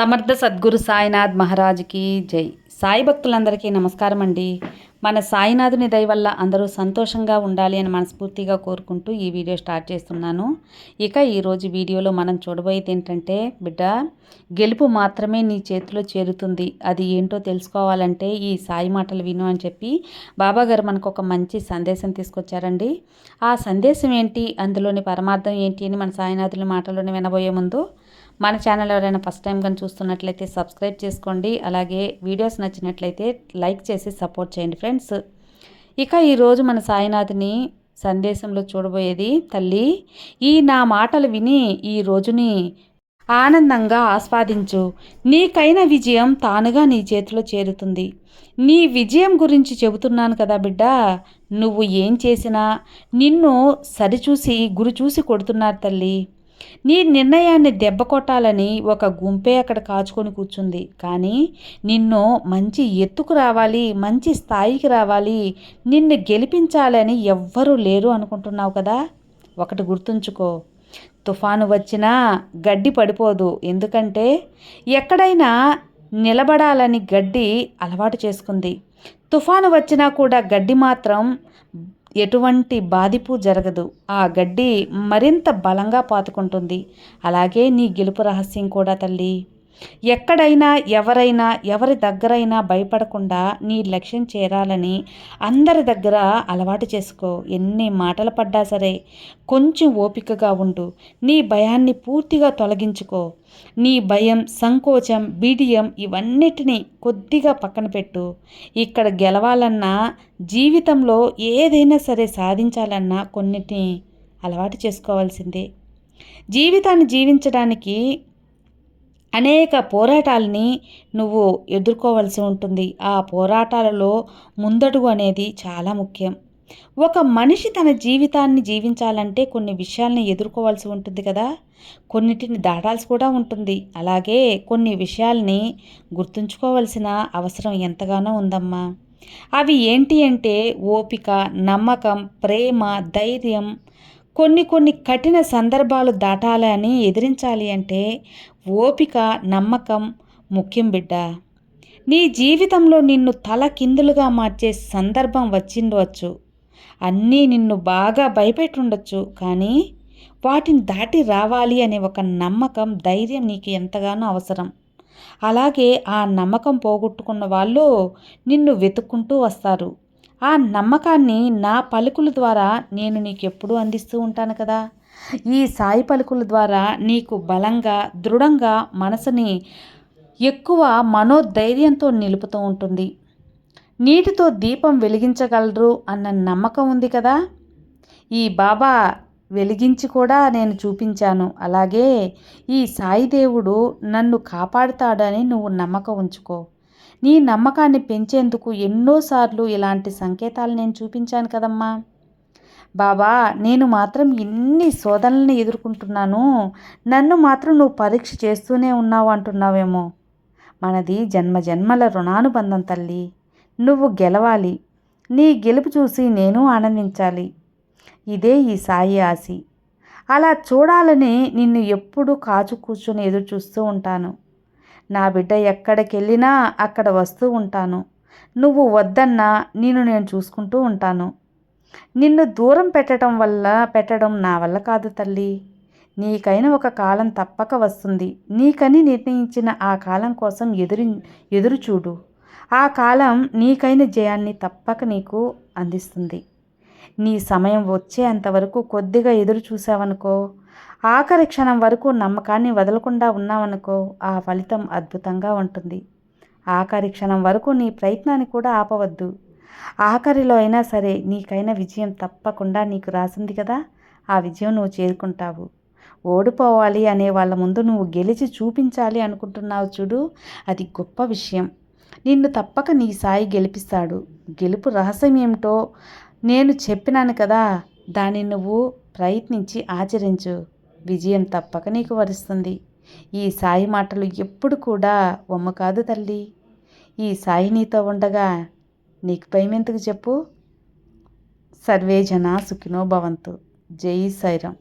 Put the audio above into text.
సమర్థ సద్గురు సాయినాథ్ మహారాజ్కి జై. సాయి భక్తులందరికీ నమస్కారం అండి. మన సాయినాథుని దయ వల్ల అందరూ సంతోషంగా ఉండాలి అని మనస్ఫూర్తిగా కోరుకుంటూ ఈ వీడియో స్టార్ట్ చేస్తున్నాను. ఇక ఈరోజు వీడియోలో మనం చూడబోయేది ఏంటంటే బిడ్డ గెలుపు మాత్రమే నీ చేతిలో చేరుతుంది. అది ఏంటో తెలుసుకోవాలంటే ఈ సాయి మాటలు విను అని చెప్పి బాబా గారు మనకు ఒక మంచి సందేశం తీసుకొచ్చారండి. ఆ సందేశం ఏంటి? అందులోని పరమార్థం ఏంటి అని మన సాయినాథుని మాటలోనే వినబోయే ముందు మన ఛానల్ ఎవరైనా ఫస్ట్ టైం కానీ చూస్తున్నట్లయితే సబ్స్క్రైబ్ చేసుకోండి. అలాగే వీడియోస్ నచ్చినట్లయితే లైక్ చేసి సపోర్ట్ చేయండి ఫ్రెండ్స్ ఇక ఈరోజు మన సాయినాథుని సందేశంలో చూడబోయేది తల్లి ఈ నా మాటలు విని ఈ రోజుని ఆనందంగా ఆస్వాదించు. నీకైన విజయం తానుగా నీ చేతిలో చేరుతుంది. నీ విజయం గురించి చెబుతున్నాను కదా బిడ్డ. నువ్వు ఏం చేసినా నిన్ను సరిచూసి గురి చూసి కొడుతున్నారు తల్లి. నీ నిర్ణయాన్ని దెబ్బ కొట్టాలని ఒక గుంపే అక్కడ కాచుకొని కూర్చుంది. కానీ నిన్ను మంచి ఎత్తుకు రావాలి మంచి స్థాయికి రావాలి నిన్ను గెలిపించాలని ఎవ్వరూ లేరు అనుకుంటున్నావు కదా? ఒకటి గుర్తుంచుకో. తుఫాను వచ్చినా గడ్డి పడిపోదు. ఎందుకంటే ఎక్కడైనా నిలబడాలని గడ్డి అలవాటు చేసుకుంది. తుఫాను వచ్చినా కూడా గడ్డి మాత్రం ఎటువంటి బాధిపు జరగదు. ఆ గడ్డి మరింత బలంగా పాతుకుంటుంది. అలాగే నీ గెలుపు రహస్యం కూడా తల్లి. ఎక్కడైనా ఎవరైనా ఎవరి దగ్గరైనా భయపడకుండా నీ లక్ష్యం చేరాలని అందరి దగ్గర అలవాటు చేసుకో. ఎన్ని మాటలు పడ్డా సరే కొంచెం ఓపికగా ఉండు. నీ భయాన్ని పూర్తిగా తొలగించుకో. నీ భయం సంకోచం బీడియం ఇవన్నిటినీ కొద్దిగా పక్కన పెట్టు. ఇక్కడ గెలవాలన్నా జీవితంలో ఏదైనా సరే సాధించాలన్నా కొన్నిటిని అలవాటు చేసుకోవాల్సిందే. జీవితాన్ని జీవించడానికి అనేక పోరాటాలని నువ్వు ఎదుర్కోవాల్సి ఉంటుంది. ఆ పోరాటాలలో ముందడుగు అనేది చాలా ముఖ్యం. ఒక మనిషి తన జీవితాన్ని జీవించాలంటే కొన్ని విషయాల్ని ఎదుర్కోవాల్సి ఉంటుంది కదా. కొన్నిటిని దాటాల్సి కూడా ఉంటుంది. అలాగే కొన్ని విషయాల్ని గుర్తుంచుకోవాల్సిన అవసరం ఎంతగానో ఉందమ్మా. అవి ఏంటి అంటే ఓపిక నమ్మకం ప్రేమ ధైర్యం కొన్ని కొన్ని కఠిన సందర్భాలు దాటాలని ఎదిరించాలి అంటే ఓపిక నమ్మకం ముఖ్యం బిడ్డ. నీ జీవితంలో నిన్ను తల కిందులుగా మార్చే సందర్భం వచ్చిండవచ్చు అన్నీ నిన్ను బాగా భయపెట్టుండొచ్చు కానీ వాటిని దాటి రావాలి అనే ఒక నమ్మకం ధైర్యం నీకు ఎంతగానో అవసరం. అలాగే ఆ నమ్మకం పోగొట్టుకున్న వాళ్ళు నిన్ను వెతుక్కుంటూ వస్తారు. ఆ నమ్మకాన్ని నా పలుకుల ద్వారా నేను నీకు ఎప్పుడూ అందిస్తూ ఉంటాను కదా. ఈ సాయి పలుకుల ద్వారా నీకు బలంగా దృఢంగా మనసుని ఎక్కువ మనోధైర్యంతో నిలుపుతూ ఉంటుంది. నీటితో దీపం వెలిగించగలరు అన్న నమ్మకం ఉంది కదా. ఈ బాబా వెలిగించి కూడా నేను చూపించాను. అలాగే ఈ సాయి దేవుడు నన్ను కాపాడుతాడని నువ్వు నమ్మకం ఉంచుకో. నీ నమ్మకాన్ని పెంచేందుకు ఎన్నోసార్లు ఇలాంటి సంకేతాలు నేను చూపించాను కదమ్మా. బాబా నేను మాత్రం ఎన్ని శోధనల్ని ఎదుర్కొంటున్నాను. నన్ను మాత్రం నువ్వు పరీక్ష చేస్తూనే ఉన్నావు అంటున్నావేమో. మనది జన్మ జన్మల రుణానుబంధం తల్లి. నువ్వు గెలవాలి. నీ గెలుపు చూసి నేను ఆనందించాలి. ఇదే ఈ సాయి ఆశి. అలా చూడాలని నిన్ను ఎప్పుడూ కాచు కూర్చొని ఎదురు చూస్తూ ఉంటాను. నా బిడ్డ ఎక్కడికి వెళ్ళినా అక్కడ వస్తూ ఉంటాను. నువ్వు వద్దన్నా నేను నేను చూసుకుంటూ ఉంటాను. నిన్ను దూరం పెట్టడం వల్ల పెట్టడం నా వల్ల కాదు తల్లి. నీకైన ఒక కాలం తప్పక వస్తుంది. నీకని నిర్ణయించిన ఆ కాలం కోసం ఎదురు ఎదురు చూడు. ఆ కాలం నీకైన జయాన్ని తప్పక నీకు అందిస్తుంది. నీ సమయం వచ్చేంతవరకు కొద్దిగా ఎదురు చూసావనుకో ఆఖరి క్షణం వరకు నమ్మకాన్ని వదలకుండా ఉన్నామనుకో ఆ ఫలితం అద్భుతంగా ఉంటుంది. ఆఖరి క్షణం వరకు నీ ప్రయత్నాన్ని కూడా ఆపవద్దు. ఆఖరిలో అయినా సరే నీకైనా విజయం తప్పకుండా నీకు రాసింది కదా? ఆ విజయం నువ్వు చేరుకుంటావు. ఓడిపోవాలి అనే వాళ్ళ ముందు నువ్వు గెలిచి చూపించాలి అనుకుంటున్నావు చూడు అది గొప్ప విషయం. నిన్ను తప్పక నీ సాయి గెలిపిస్తాడు. గెలుపు రహస్యం ఏమిటో నేను చెప్పినాను కదా దాన్ని నువ్వు ప్రయత్నించి ఆచరించు. విజయం తప్పక నీకు వరుస్తుంది. ఈ సాయి మాటలు ఎప్పుడు కూడా బొమ్మ కాదు తల్లి. ఈ సాయి నీతో ఉండగా నీకు భయం ఎందుకు చెప్పు? సర్వే జన సుఖినో భవంతు. జై సైరం